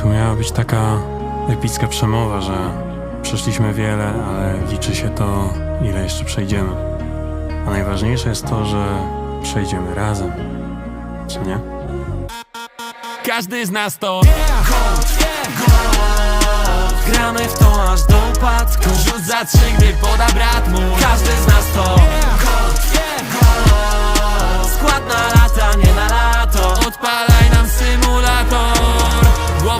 Tu miała być taka epicka przemowa, że przeszliśmy wiele, ale liczy się to, ile jeszcze przejdziemy. A najważniejsze jest to, że przejdziemy razem. Czy nie? Każdy z nas to Gramy w to aż do upadku Rzut za trzy, gdy poda brat mu Każdy z nas to Skład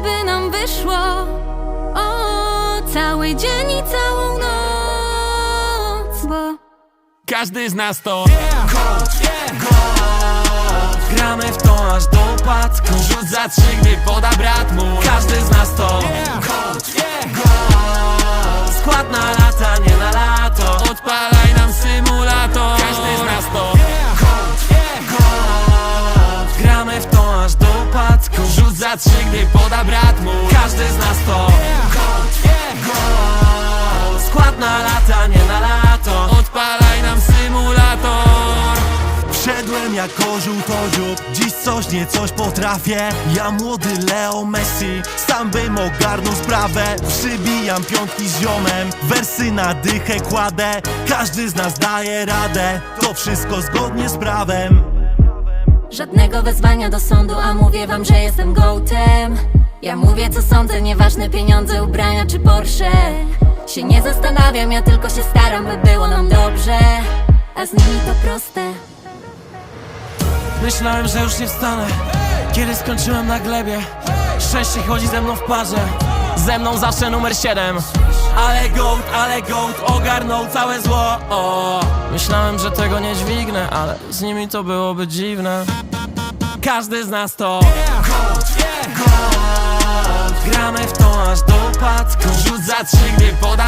żeby nam wyszło. O, Cały dzień i całą noc Bo Każdy z nas to Gramy w to aż do upadku. Rzut za trzy, gdy poda brat mu Każdy z nas to Skład na lata, nie na za trzy, gdy poda brat mu Każdy z nas to. Skład na lata, nie na lato. Odpalaj nam symulator. Wszedłem jak orzeł to dziób. Dziś coś nie coś potrafię. Ja młody Leo Messi Sam bym ogarnął sprawę. Przybijam piątki z ziomem Wersy na dychę kładę. Każdy z nas daje radę. To wszystko zgodnie z prawem Żadnego wezwania do sądu, a mówię wam, że jestem gołtem Ja mówię co sądzę, nieważne pieniądze, ubrania czy Porsche. Się nie zastanawiam, ja tylko się staram, by było nam dobrze. A z nimi to proste. Myślałem, że już nie wstanę Kiedy skończyłem na glebie. Szczęście chodzi ze mną w parze Ze mną zawsze numer 7 Ale gołd, ale gołd Ogarnął całe zło. O. Myślałem, że tego nie dźwignę Ale z nimi to byłoby dziwne Każdy z nas to Gramy w to aż do upadku. Rzut za trzy, gdy poda